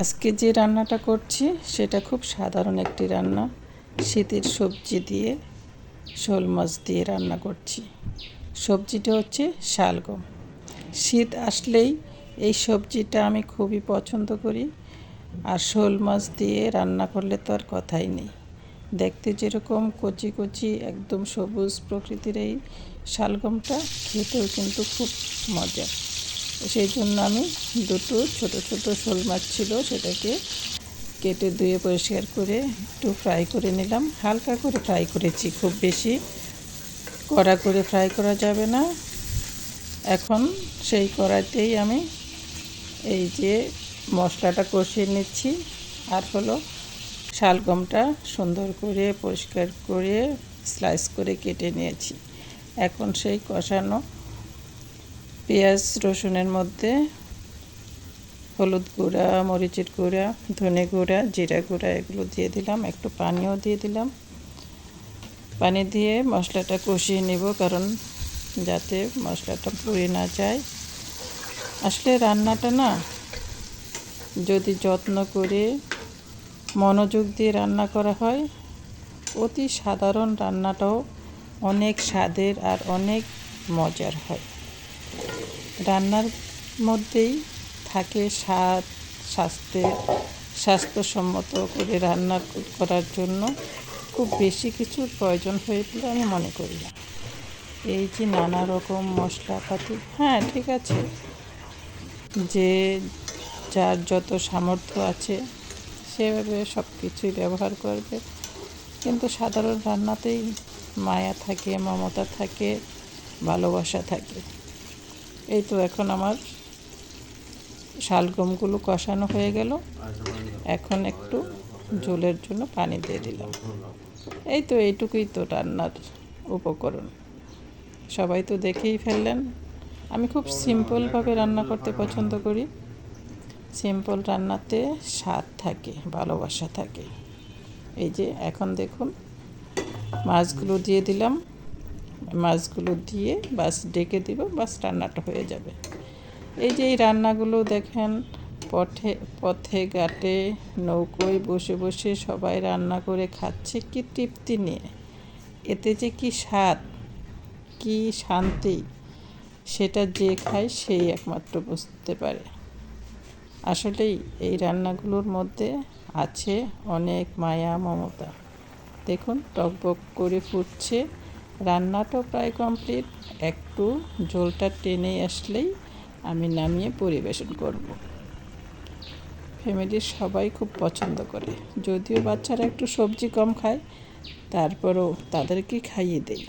আজকে যে রান্নাটা করছি, সেটা খুব সাধারণ একটি রান্না। শীতের সবজি দিয়ে, শোল মাছ দিয়ে রান্না করছি। সবজিটা হচ্ছে শালগম। শীত আসলেই এই সবজিটা আমি খুবই পছন্দ করি। আর শোল মাছ দিয়ে রান্না করলে তো আর কথাই নেই। দেখতে যেরকম কচি কচি, একদম সবুজ প্রকৃতির এই শালগমটা, খেতেও কিন্তু খুব মজা সেই জন্য আমি দুটো ছোট ছোট শোল মাছ ছিল সেটাকে কেটে ধুয়ে পরিষ্কার করে একটু ফ্রাই করে নিলাম। হালকা করে ফ্রাই করেছি, খুব বেশি কড়া করে ফ্রাই করা যাবে না। এখন সেই কড়াইতেই আমি এই যে মশলাটা কষিয়ে নিচ্ছি আর হলো শালগমটা সুন্দর করে পরিষ্কার করে স্লাইস করে কেটে নিয়েছি। এখন সেই কষানো পেঁয়াজ, রসুনের মধ্যে হলুদ গুঁড়া, মরিচের গুঁড়া, ধনে গুঁড়া, জিরা গুঁড়া এগুলো দিয়ে দিলাম। একটু পানিও দিয়ে দিলাম। পানি দিয়ে মশলাটা কষিয়ে নেব কারণ যাতে মশলাটা পুড়ে না যায়। আসলে রান্নাটা না, যদি যত্ন করে মনোযোগ দিয়ে রান্না করা হয়, অতি সাধারণ রান্নাটাও অনেক স্বাদের আর অনেক মজার হয়। রান্নার মধ্যেই থাকে স্বাদ, স্বাস্থ্যের, স্বাস্থ্যসম্মত করে রান্না করার জন্য খুব বেশি কিছুর প্রয়োজন হয়ে বলে আমি মনে করি না। এই যে নানা রকম মশলাপাতি হ্যাঁ ঠিক আছে। যে যার যত সামর্থ্য আছে, সেভাবে সব কিছুই ব্যবহার করবে। কিন্তু সাধারণ রান্নাতেই মায়া থাকে, মমতা থাকে, ভালোবাসা থাকে। এই তো এখন আমার শালগমগুলো কষানো হয়ে গেল। এখন একটু ঝোলের জন্য পানি দিয়ে দিলাম। এই তো এইটুকুই তো রান্নার উপকরণ। সবাই তো দেখেই ফেললেন। আমি খুব সিম্পলভাবে রান্না করতে পছন্দ করি। সিম্পল রান্নাতে স্বাদ থাকে, ভালোবাসা থাকে। এই যে এখন দেখুন, মাছগুলো দিয়ে দিলাম। মাছগুলো দিয়ে বাস ডেকে দিব, বাস রান্নাটা হয়ে যাবে। এই যে এই রান্নাগুলো দেখেন, পথে পথে ঘাটে নৌকোয় বসে বসে সবাই রান্না করে খাচ্ছে, কি তৃপ্তি নিয়ে। এতে যে কি স্বাদ, কি শান্তি, সেটা যে খায় সেই একমাত্র বুঝতে পারে। আসলেই এই রান্নাগুলোর মধ্যে আছে অনেক মায়া, মমতা। দেখুন, টকবক করে ফুটছে। রান্নাটাও প্রায় কমপ্লিট একটু ঝোলটা টেনে আসলেই আমি নামিয়ে পরিবেশন করব। ফ্যামিলির সবাই খুব পছন্দ করে। যদিও বাচ্চারা একটু সবজি কম খায়, তারপরও তাদেরকে খাইয়ে দেই।